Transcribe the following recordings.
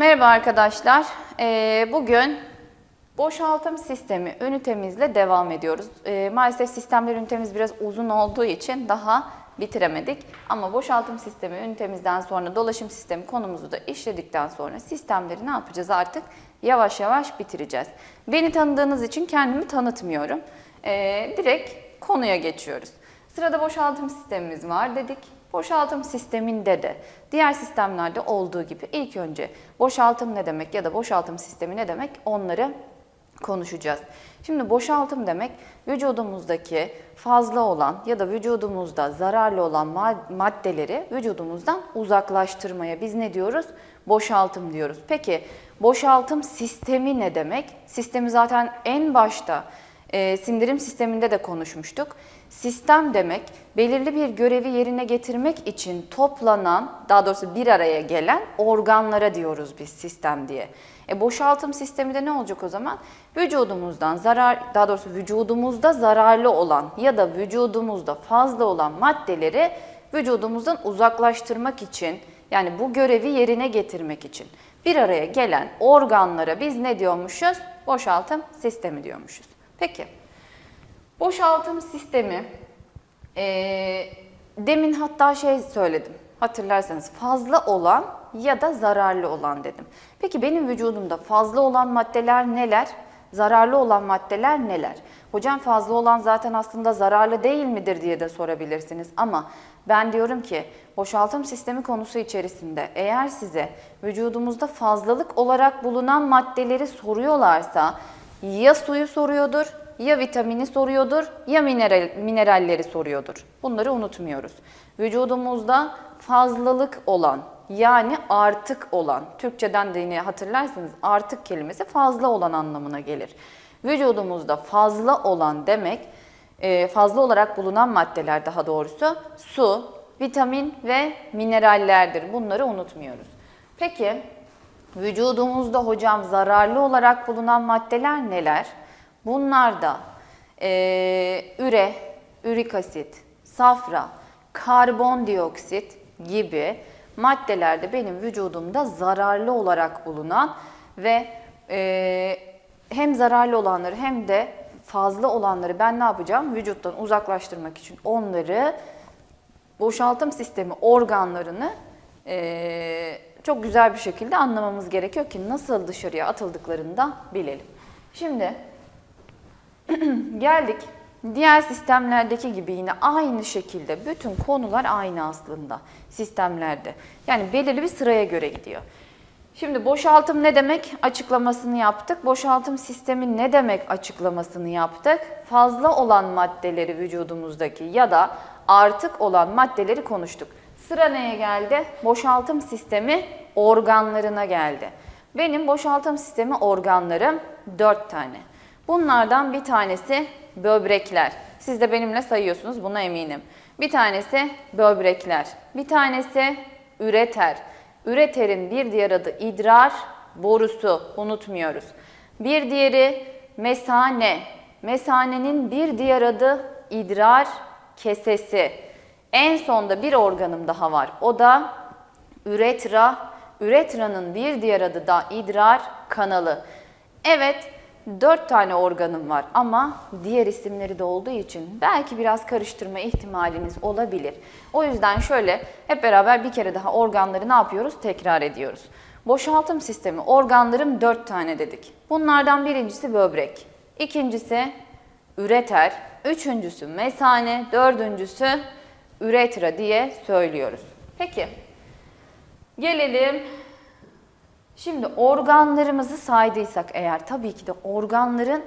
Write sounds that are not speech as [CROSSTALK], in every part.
Merhaba arkadaşlar. Ee, bugün boşaltım sistemi ünitemizle devam ediyoruz. Ee, maalesef sistemler ünitemiz biraz uzun olduğu için daha bitiremedik. Ama boşaltım sistemi ünitemizden sonra dolaşım sistemi konumuzu da işledikten sonra sistemleri ne yapacağız artık? Yavaş yavaş bitireceğiz. Beni tanıdığınız için kendimi tanıtmıyorum. Ee, direkt konuya geçiyoruz. Sırada boşaltım sistemimiz var dedik. Boşaltım sisteminde de diğer sistemlerde olduğu gibi ilk önce boşaltım ne demek ya da boşaltım sistemi ne demek onları konuşacağız. Şimdi boşaltım demek vücudumuzdaki fazla olan ya da vücudumuzda zararlı olan ma- maddeleri vücudumuzdan uzaklaştırmaya biz ne diyoruz? Boşaltım diyoruz. Peki boşaltım sistemi ne demek? Sistemi zaten en başta e, sindirim sisteminde de konuşmuştuk. Sistem demek belirli bir görevi yerine getirmek için toplanan, daha doğrusu bir araya gelen organlara diyoruz biz sistem diye. E, boşaltım sistemi de ne olacak o zaman? Vücudumuzdan zarar, daha doğrusu vücudumuzda zararlı olan ya da vücudumuzda fazla olan maddeleri vücudumuzdan uzaklaştırmak için yani bu görevi yerine getirmek için bir araya gelen organlara biz ne diyormuşuz? Boşaltım sistemi diyormuşuz. Peki, boşaltım sistemi, e, demin hatta şey söyledim, hatırlarsanız fazla olan ya da zararlı olan dedim. Peki benim vücudumda fazla olan maddeler neler? Zararlı olan maddeler neler? Hocam fazla olan zaten aslında zararlı değil midir diye de sorabilirsiniz. Ama ben diyorum ki boşaltım sistemi konusu içerisinde eğer size vücudumuzda fazlalık olarak bulunan maddeleri soruyorlarsa ya suyu soruyordur, ya vitamini soruyordur, ya mineral, mineralleri soruyordur. Bunları unutmuyoruz. Vücudumuzda fazlalık olan yani artık olan, Türkçeden de yine hatırlarsanız artık kelimesi fazla olan anlamına gelir. Vücudumuzda fazla olan demek, e, fazla olarak bulunan maddeler daha doğrusu su, vitamin ve minerallerdir. Bunları unutmuyoruz. Peki vücudumuzda hocam zararlı olarak bulunan maddeler neler? Bunlar da e, üre, ürik asit, safra, karbondioksit gibi maddelerde benim vücudumda zararlı olarak bulunan ve e, hem zararlı olanları hem de fazla olanları ben ne yapacağım? Vücuttan uzaklaştırmak için onları boşaltım sistemi organlarını e, çok güzel bir şekilde anlamamız gerekiyor ki nasıl dışarıya atıldıklarını da bilelim. Şimdi [CLEARS THROAT] geldik diğer sistemlerdeki gibi yine aynı şekilde bütün konular aynı aslında sistemlerde. Yani belirli bir sıraya göre gidiyor. Şimdi boşaltım ne demek açıklamasını yaptık. Boşaltım sistemi ne demek açıklamasını yaptık. Fazla olan maddeleri vücudumuzdaki ya da artık olan maddeleri konuştuk. Sıra neye geldi? Boşaltım sistemi organlarına geldi. Benim boşaltım sistemi organlarım 4 tane. Bunlardan bir tanesi böbrekler. Siz de benimle sayıyorsunuz buna eminim. Bir tanesi böbrekler. Bir tanesi üreter. Üreterin bir diğer adı idrar borusu. Unutmuyoruz. Bir diğeri mesane. Mesanenin bir diğer adı idrar kesesi. En sonda bir organım daha var. O da üretra. Üretranın bir diğer adı da idrar kanalı. Evet, dört tane organım var ama diğer isimleri de olduğu için belki biraz karıştırma ihtimaliniz olabilir. O yüzden şöyle hep beraber bir kere daha organları ne yapıyoruz? Tekrar ediyoruz. Boşaltım sistemi organlarım dört tane dedik. Bunlardan birincisi böbrek, ikincisi üreter, üçüncüsü mesane, dördüncüsü üretra diye söylüyoruz. Peki gelelim Şimdi organlarımızı saydıysak eğer tabii ki de organların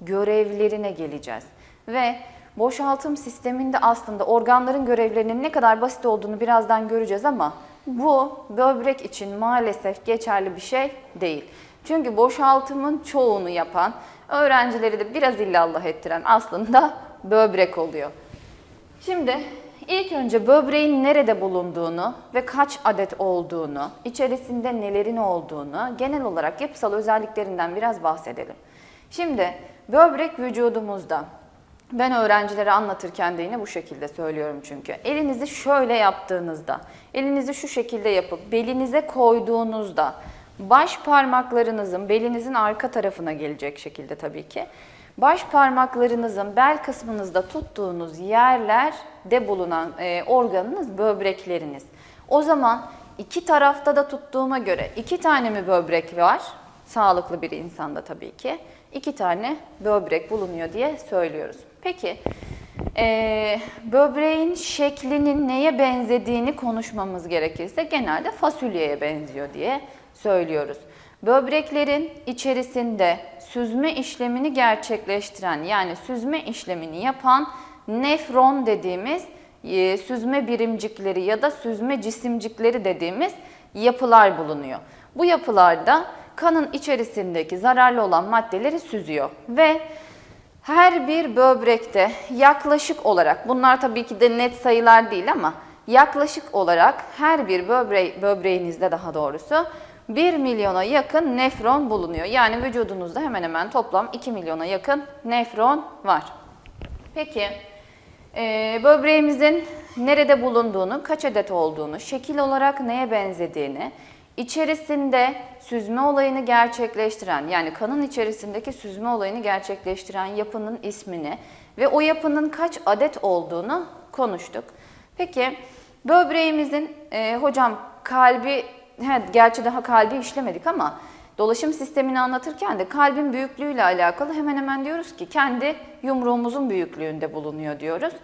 görevlerine geleceğiz. Ve boşaltım sisteminde aslında organların görevlerinin ne kadar basit olduğunu birazdan göreceğiz ama bu böbrek için maalesef geçerli bir şey değil. Çünkü boşaltımın çoğunu yapan, öğrencileri de biraz illallah ettiren aslında böbrek oluyor. Şimdi ilk önce böbreğin nerede bulunduğunu ve kaç adet olduğunu, içerisinde nelerin olduğunu, genel olarak yapısal özelliklerinden biraz bahsedelim. Şimdi böbrek vücudumuzda. Ben öğrencilere anlatırken de yine bu şekilde söylüyorum çünkü. Elinizi şöyle yaptığınızda, elinizi şu şekilde yapıp belinize koyduğunuzda baş parmaklarınızın belinizin arka tarafına gelecek şekilde tabii ki. Baş parmaklarınızın bel kısmınızda tuttuğunuz yerlerde bulunan e, organınız böbrekleriniz. O zaman iki tarafta da tuttuğuma göre iki tane mi böbrek var? Sağlıklı bir insanda tabii ki. iki tane böbrek bulunuyor diye söylüyoruz. Peki ee, böbreğin şeklinin neye benzediğini konuşmamız gerekirse genelde fasulyeye benziyor diye söylüyoruz. Böbreklerin içerisinde süzme işlemini gerçekleştiren yani süzme işlemini yapan nefron dediğimiz e, süzme birimcikleri ya da süzme cisimcikleri dediğimiz yapılar bulunuyor. Bu yapılarda kanın içerisindeki zararlı olan maddeleri süzüyor ve her bir böbrekte yaklaşık olarak, bunlar tabii ki de net sayılar değil ama yaklaşık olarak her bir böbre böbreğinizde daha doğrusu 1 milyona yakın nefron bulunuyor. Yani vücudunuzda hemen hemen toplam 2 milyona yakın nefron var. Peki e, böbreğimizin nerede bulunduğunu, kaç adet olduğunu, şekil olarak neye benzediğini, içerisinde süzme olayını gerçekleştiren yani kanın içerisindeki süzme olayını gerçekleştiren yapının ismini ve o yapının kaç adet olduğunu konuştuk. Peki böbreğimizin e, hocam kalbi, he, gerçi daha kalbi işlemedik ama dolaşım sistemini anlatırken de kalbin büyüklüğüyle alakalı hemen hemen diyoruz ki kendi yumruğumuzun büyüklüğünde bulunuyor diyoruz.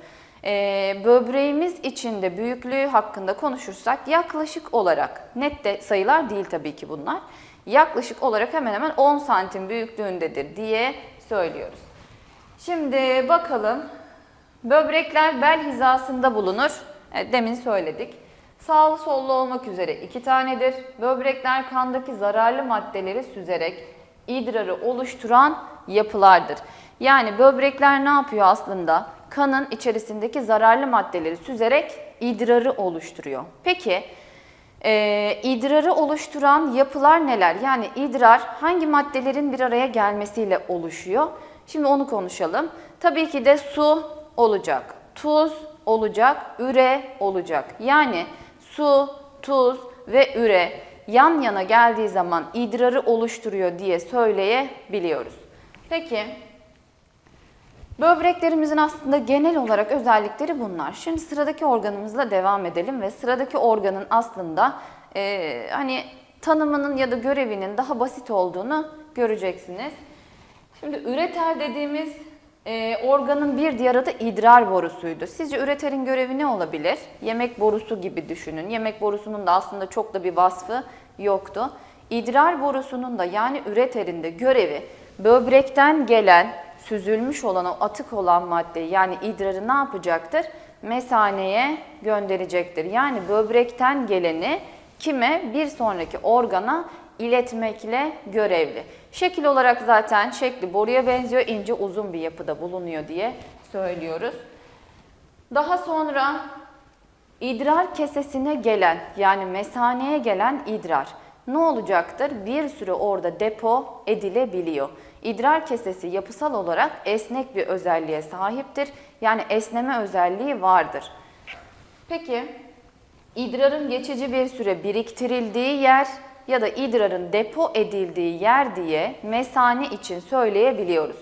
Ee, böbreğimiz içinde büyüklüğü hakkında konuşursak yaklaşık olarak, net de sayılar değil tabii ki bunlar, yaklaşık olarak hemen hemen 10 santim büyüklüğündedir diye söylüyoruz. Şimdi bakalım, böbrekler bel hizasında bulunur. Evet, demin söyledik. Sağlı sollu olmak üzere iki tanedir. Böbrekler kandaki zararlı maddeleri süzerek idrarı oluşturan yapılardır. Yani böbrekler ne yapıyor aslında? Kanın içerisindeki zararlı maddeleri süzerek idrarı oluşturuyor. Peki e, idrarı oluşturan yapılar neler? Yani idrar hangi maddelerin bir araya gelmesiyle oluşuyor? Şimdi onu konuşalım. Tabii ki de su olacak, tuz olacak, üre olacak. Yani su, tuz ve üre yan yana geldiği zaman idrarı oluşturuyor diye söyleyebiliyoruz. Peki böbreklerimizin aslında genel olarak özellikleri bunlar. Şimdi sıradaki organımızla devam edelim ve sıradaki organın aslında e, hani tanımının ya da görevinin daha basit olduğunu göreceksiniz. Şimdi üreter dediğimiz e, organın bir diğer adı idrar borusuydu. Sizce üreterin görevi ne olabilir? Yemek borusu gibi düşünün. Yemek borusunun da aslında çok da bir vasfı yoktu. İdrar borusunun da yani üreterin de görevi böbrekten gelen süzülmüş olan o atık olan maddeyi yani idrarı ne yapacaktır? Mesaneye gönderecektir. Yani böbrekten geleni kime? Bir sonraki organa iletmekle görevli. Şekil olarak zaten şekli boruya benziyor, ince uzun bir yapıda bulunuyor diye söylüyoruz. Daha sonra idrar kesesine gelen yani mesaneye gelen idrar ne olacaktır? Bir süre orada depo edilebiliyor. İdrar kesesi yapısal olarak esnek bir özelliğe sahiptir. Yani esneme özelliği vardır. Peki idrarın geçici bir süre biriktirildiği yer ya da idrarın depo edildiği yer diye mesane için söyleyebiliyoruz.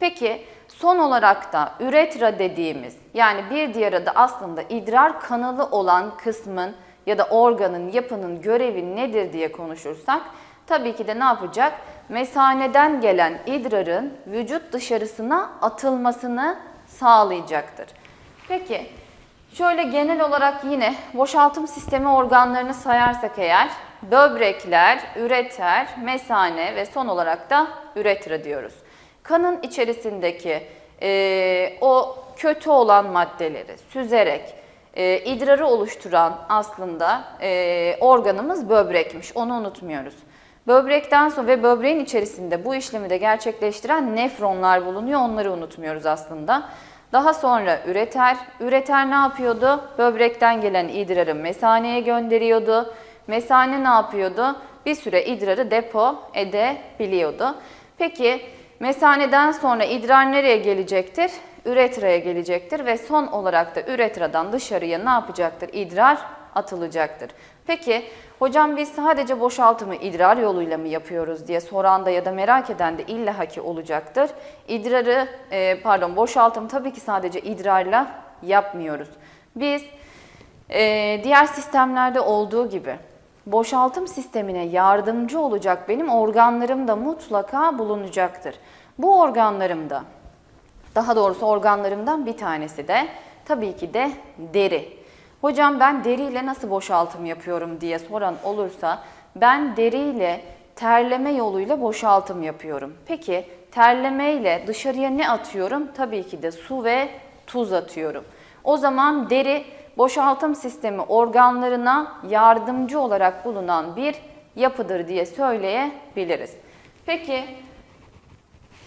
Peki son olarak da üretra dediğimiz yani bir diğer adı aslında idrar kanalı olan kısmın ya da organın yapının görevi nedir diye konuşursak tabii ki de ne yapacak? Mesaneden gelen idrarın vücut dışarısına atılmasını sağlayacaktır. Peki şöyle genel olarak yine boşaltım sistemi organlarını sayarsak eğer böbrekler, üreter, mesane ve son olarak da üretra diyoruz. Kanın içerisindeki e, o kötü olan maddeleri süzerek e, idrarı oluşturan aslında e, organımız böbrekmiş. Onu unutmuyoruz. Böbrekten sonra ve böbreğin içerisinde bu işlemi de gerçekleştiren nefronlar bulunuyor. Onları unutmuyoruz aslında. Daha sonra üreter. Üreter ne yapıyordu? Böbrekten gelen idrarı mesaneye gönderiyordu. Mesane ne yapıyordu? Bir süre idrarı depo edebiliyordu. Peki mesaneden sonra idrar nereye gelecektir? Üretraya gelecektir ve son olarak da üretradan dışarıya ne yapacaktır? İdrar atılacaktır. Peki hocam biz sadece boşaltımı idrar yoluyla mı yapıyoruz diye soran da ya da merak eden de illaki olacaktır. İdrarı e, pardon boşaltım tabii ki sadece idrarla yapmıyoruz. Biz e, diğer sistemlerde olduğu gibi boşaltım sistemine yardımcı olacak benim organlarım da mutlaka bulunacaktır. Bu organlarımda daha doğrusu organlarımdan bir tanesi de tabii ki de deri. Hocam ben deriyle nasıl boşaltım yapıyorum diye soran olursa ben deriyle terleme yoluyla boşaltım yapıyorum. Peki terlemeyle dışarıya ne atıyorum? Tabii ki de su ve tuz atıyorum. O zaman deri boşaltım sistemi organlarına yardımcı olarak bulunan bir yapıdır diye söyleyebiliriz. Peki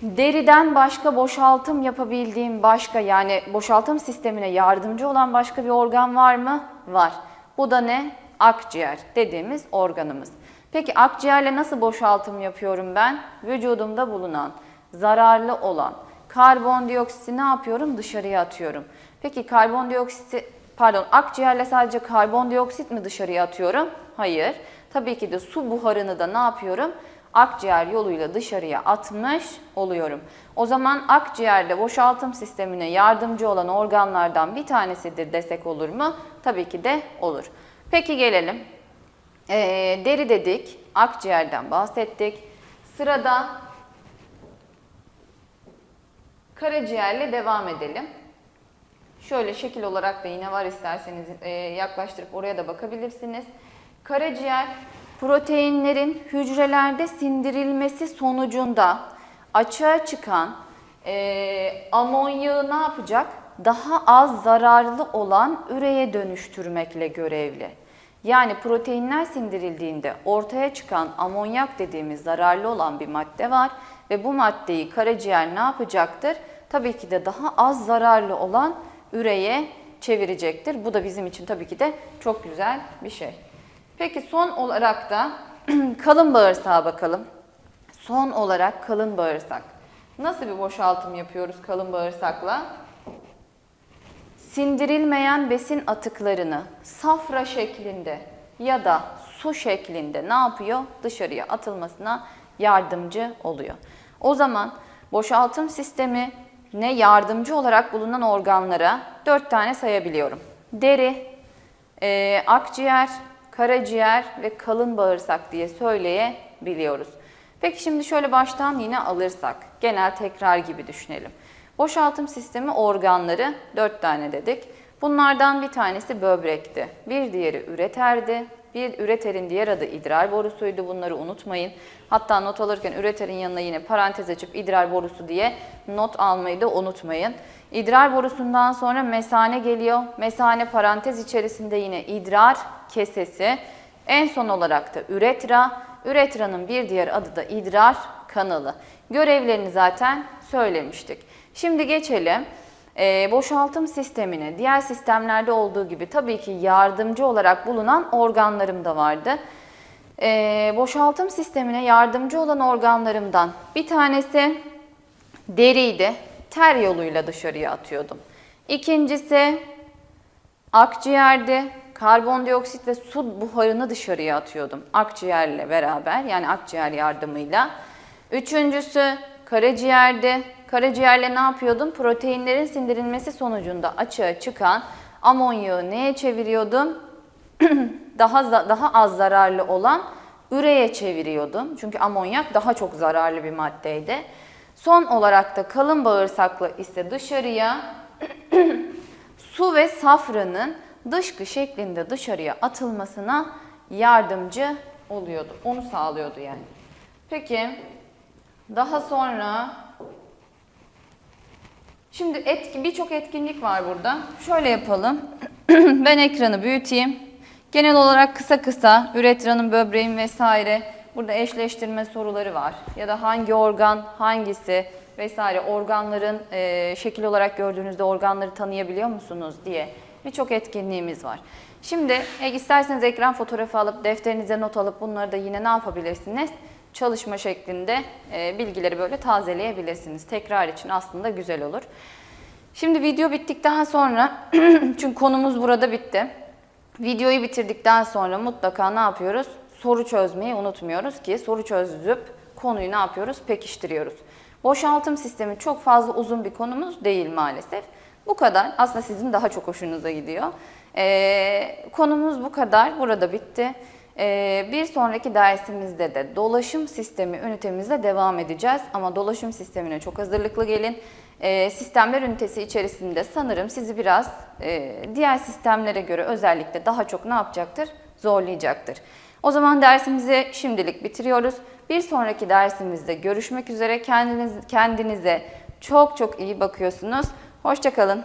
Deriden başka boşaltım yapabildiğim başka yani boşaltım sistemine yardımcı olan başka bir organ var mı? Var. Bu da ne? Akciğer dediğimiz organımız. Peki akciğerle nasıl boşaltım yapıyorum ben? Vücudumda bulunan, zararlı olan karbondioksiti ne yapıyorum? Dışarıya atıyorum. Peki karbondioksit pardon akciğerle sadece karbondioksit mi dışarıya atıyorum? Hayır. Tabii ki de su buharını da ne yapıyorum? Akciğer yoluyla dışarıya atmış oluyorum. O zaman akciğerde boşaltım sistemine yardımcı olan organlardan bir tanesidir desek olur mu? Tabii ki de olur. Peki gelelim. Ee, deri dedik, akciğerden bahsettik. Sırada karaciğerle devam edelim. Şöyle şekil olarak da yine var isterseniz e, yaklaştırıp oraya da bakabilirsiniz. Karaciğer proteinlerin hücrelerde sindirilmesi sonucunda açığa çıkan e, amonyağı ne yapacak? Daha az zararlı olan üreye dönüştürmekle görevli. Yani proteinler sindirildiğinde ortaya çıkan amonyak dediğimiz zararlı olan bir madde var ve bu maddeyi karaciğer ne yapacaktır? Tabii ki de daha az zararlı olan üreye çevirecektir. Bu da bizim için tabii ki de çok güzel bir şey. Peki son olarak da [CLEARS THROAT] kalın bağırsağa bakalım. Son olarak kalın bağırsak. Nasıl bir boşaltım yapıyoruz kalın bağırsakla? Sindirilmeyen besin atıklarını safra şeklinde ya da su şeklinde ne yapıyor? Dışarıya atılmasına yardımcı oluyor. O zaman boşaltım sistemi ne yardımcı olarak bulunan organlara dört tane sayabiliyorum. Deri, e, akciğer, karaciğer ve kalın bağırsak diye söyleyebiliyoruz. Peki şimdi şöyle baştan yine alırsak, genel tekrar gibi düşünelim. Boşaltım sistemi organları 4 tane dedik. Bunlardan bir tanesi böbrekti, bir diğeri üreterdi, bir üreterin diğer adı idrar borusuydu. Bunları unutmayın. Hatta not alırken üreterin yanına yine parantez açıp idrar borusu diye not almayı da unutmayın. İdrar borusundan sonra mesane geliyor. Mesane parantez içerisinde yine idrar kesesi. En son olarak da üretra. Üretranın bir diğer adı da idrar kanalı. Görevlerini zaten söylemiştik. Şimdi geçelim. E, boşaltım sistemine diğer sistemlerde olduğu gibi tabii ki yardımcı olarak bulunan organlarım da vardı. E, boşaltım sistemine yardımcı olan organlarımdan bir tanesi deriydi. Ter yoluyla dışarıya atıyordum. İkincisi akciğerdi. Karbondioksit ve su buharını dışarıya atıyordum. Akciğerle beraber yani akciğer yardımıyla. Üçüncüsü karaciğerdi. Karaciğerle ne yapıyordum? Proteinlerin sindirilmesi sonucunda açığa çıkan amonyağı neye çeviriyordum? [CLEARS THROAT] daha daha az zararlı olan üreye çeviriyordum. Çünkü amonyak daha çok zararlı bir maddeydi. Son olarak da kalın bağırsaklı ise dışarıya [CLEARS THROAT] su ve safranın dışkı şeklinde dışarıya atılmasına yardımcı oluyordu. Onu sağlıyordu yani. Peki daha sonra Şimdi etki birçok etkinlik var burada. Şöyle yapalım. [CLEARS THROAT] ben ekranı büyüteyim. Genel olarak kısa kısa üretranın, böbreğin vesaire burada eşleştirme soruları var. Ya da hangi organ, hangisi vesaire organların e, şekil olarak gördüğünüzde organları tanıyabiliyor musunuz diye birçok etkinliğimiz var. Şimdi e, isterseniz ekran fotoğrafı alıp defterinize not alıp bunları da yine ne yapabilirsiniz? Çalışma şeklinde e, bilgileri böyle tazeleyebilirsiniz. Tekrar için aslında güzel olur. Şimdi video bittikten sonra, [CLEARS THROAT] çünkü konumuz burada bitti. Videoyu bitirdikten sonra mutlaka ne yapıyoruz? Soru çözmeyi unutmuyoruz ki soru çözüp konuyu ne yapıyoruz? Pekiştiriyoruz. Boşaltım sistemi çok fazla uzun bir konumuz değil maalesef. Bu kadar. Aslında sizin daha çok hoşunuza gidiyor. Ee, konumuz bu kadar. Burada bitti. Ee, bir sonraki dersimizde de dolaşım sistemi ünitemizle devam edeceğiz. Ama dolaşım sistemine çok hazırlıklı gelin. Ee, sistemler ünitesi içerisinde sanırım sizi biraz e, diğer sistemlere göre özellikle daha çok ne yapacaktır? Zorlayacaktır. O zaman dersimizi şimdilik bitiriyoruz. Bir sonraki dersimizde görüşmek üzere. Kendiniz, kendinize çok çok iyi bakıyorsunuz. Hoşçakalın.